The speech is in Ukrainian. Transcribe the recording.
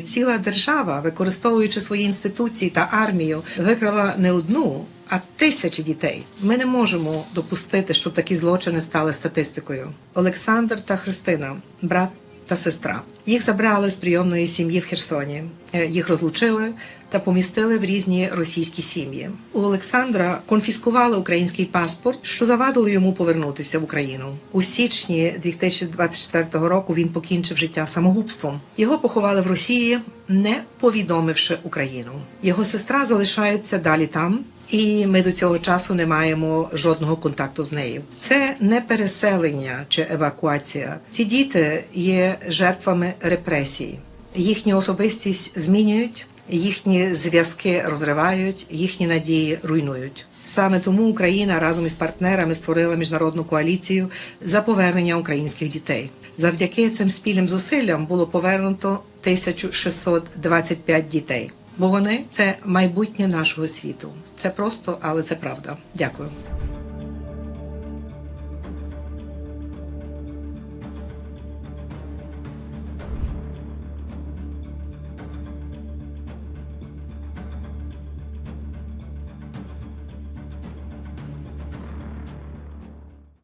Ціла держава, використовуючи свої інституції та армію, викрала не одну, а тисячі дітей. Ми не можемо допустити, щоб такі злочини стали статистикою. Олександр та Христина, брат та сестра. Їх забрали з прийомної сім'ї в Херсоні. Е, Їх розлучили та помістили в різні російські сім'ї. У Олександра конфіскували український паспорт, що завадило йому повернутися в Україну. У січні 2024 року він покінчив життя самогубством. Його поховали в Росії, не повідомивши Україну. Його сестра залишається далі там. І ми до цього часу не маємо жодного контакту з нею. Це не переселення чи евакуація. Ці діти є жертвами репресій. Їхню особистість змінюють, їхні зв'язки розривають, їхні надії руйнують. Саме тому Україна разом із партнерами створила міжнародну коаліцію за повернення українських дітей. Завдяки цим спільним зусиллям було повернуто 1625 дітей. Бо вони це майбутнє нашого світу. Це просто, але це правда. Дякую.